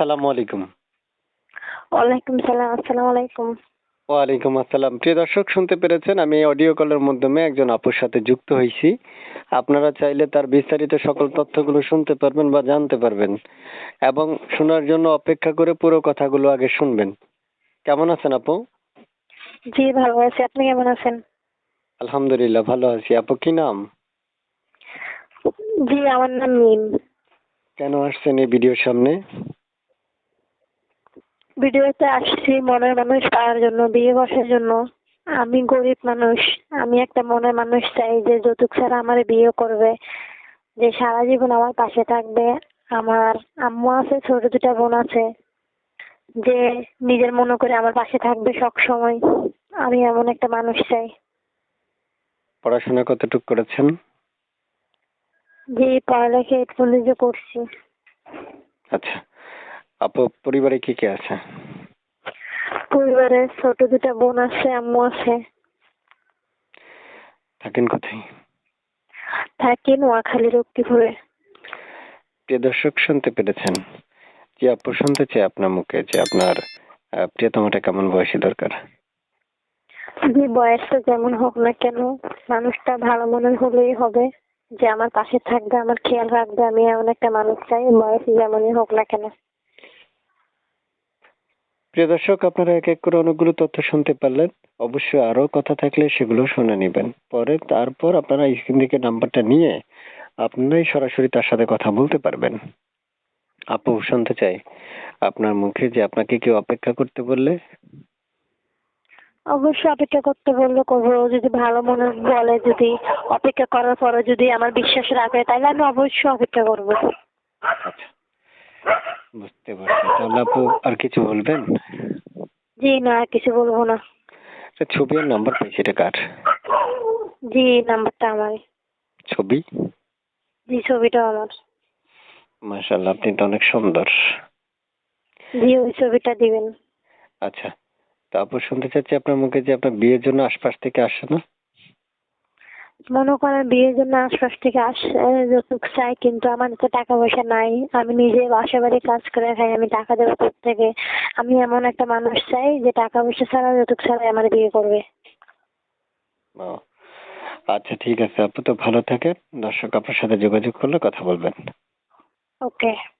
আসসালামু আলাইকুম। ওয়ালাইকুম সালাম আসসালামু আলাইকুম। ওয়ালাইকুম আসসালাম। প্রিয় দর্শক শুনতে পেরেছেন আমি অডিও কলের মাধ্যমে একজন আপুর সাথে যুক্ত হয়েছি আপনারা চাইলে তার বিস্তারিত সকল তথ্যগুলো শুনতে পারবেন বা জানতে পারবেন এবং শোনার জন্য অপেক্ষা করে পুরো কথাগুলো আগে শুনবেন। কেমন আছেন আপু? জি ভালো আছি। আপনি কেমন আছেন? আলহামদুলিল্লাহ ভালো আছি। আপু কি নাম? জি আমার নাম মিম। কেন আসছেন এই ভিডিওর সামনে? ভিডিওতে আসছি মনের মানুষ পাওয়ার জন্য বিয়ে বসার জন্য। আমি গরিব মানুষ আমি একটা মনের মানুষ চাই যে যৌতুক ছাড়া আমার বিয়ে করবে যে সারা জীবন আমার পাশে থাকবে। আমার আম্মু আছে ছোট দুটা বোন আছে যে নিজের মনে করে আমার পাশে থাকবে সব সময় আমি এমন একটা মানুষ চাই। পড়াশোনা কতটুকু করেছেন? জি পড়ালেখা এইট পর্যন্ত করছি। আচ্ছা আপু পরিবারে কি কে আছে? পরিবারে ছোট দুটা বোন আছে আম্মু আছে। থাকেন কোথায়? থাকি নোয়াখালী রক্তিপুরে প্রিয় দর্শক শুনতে পেরেছেন যে আপু শুনতে চাই আপনার মুখে যে আপনার প্রিয়তমাটা কেমন বয়সী দরকার? যে বয়সটা যেমন হোক না কেন মানুষটা ভালো মনের হলেই হবে। যে আমার পাশে থাকবে আমার খেয়াল রাখবে আমি এমন একটা মানুষ চাই বয়স যেমনই হোক না কেন। প্রিয় দর্শক, আপনারা এক এক করে অনেকগুলো তথ্য শুনতে পারলেন। অবশ্যই আরও কথা থাকলে সেগুলো শুনে নেবেন। পরে তারপর আপনারা স্ক্রিন থেকে নাম্বারটা নিয়ে আপনারাই সরাসরি তার সাথে কথা বলতে পারবেন। আপু, শুনতে চাই। আপনার মুখে যে আপনাকে কেউ অপেক্ষা করতে বললে? অবশ্যই অপেক্ষা করতে বললে করব। যদি ভালো মনে বলে, যদি অপেক্ষা করার পরে যদি আমার বিশ্বাস রাখে, তাহলে আমি অবশ্যই অপেক্ষা করব আচ্ছা বুঝতে আপু আর কিছু বলবেন? জি না আর কিছু বলব না। একটা ছবি আর নাম্বার পেয়েছি এটা কার? জি নাম্বারটা আমার ছবি? জি ছবিটা আমার। মাশাল্লাহ আপনি তো অনেক সুন্দর। জি ওই ছবিটা দিবেন। আচ্ছা তারপর শুনতে চাচ্ছি আপনার মুখে যে আপনার বিয়ের জন্য আশপাশ থেকে আসছে না? মনে করেন বিয়ের জন্য আশপাশ থেকে আসে যৌতুক চাই কিন্তু আমার তো টাকা পয়সা নাই। আমি নিজে বাসা বাড়ি কাজ করে খাই আমি টাকা দেবো থেকে আমি এমন একটা মানুষ চাই যে টাকা পয়সা ছাড়া যৌতুক ছাড়াই আমার বিয়ে করবে। আচ্ছা ঠিক আছে। আপু তো ভালো থাকেন। দর্শক আপনার সাথে যোগাযোগ করলে কথা বলবেন। ওকে।